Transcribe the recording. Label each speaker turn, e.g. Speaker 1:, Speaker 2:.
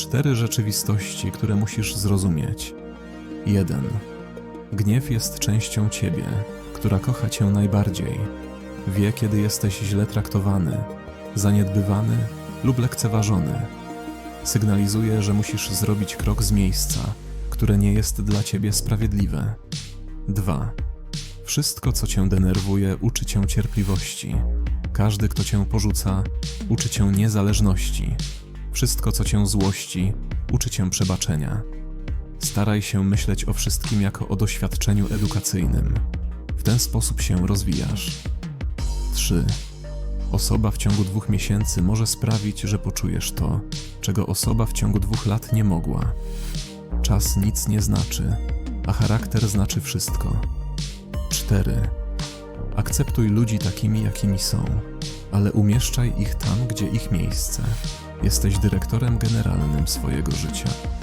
Speaker 1: Cztery rzeczywistości, które musisz zrozumieć. 1. Gniew jest częścią ciebie, która kocha cię najbardziej. Wie, kiedy jesteś źle traktowany, zaniedbywany lub lekceważony. Sygnalizuje, że musisz zrobić krok z miejsca, które nie jest dla ciebie sprawiedliwe. 2. Wszystko, co cię denerwuje, uczy cię cierpliwości. Każdy, kto cię porzuca, uczy cię niezależności. Wszystko, co cię złości, uczy cię przebaczenia. Staraj się myśleć o wszystkim jako o doświadczeniu edukacyjnym. W ten sposób się rozwijasz. 3. Osoba w ciągu dwóch miesięcy może sprawić, że poczujesz to, czego osoba w ciągu dwóch lat nie mogła. Czas nic nie znaczy, a charakter znaczy wszystko. 4. Akceptuj ludzi takimi, jakimi są, ale umieszczaj ich tam, gdzie ich miejsce. Jesteś dyrektorem generalnym swojego życia.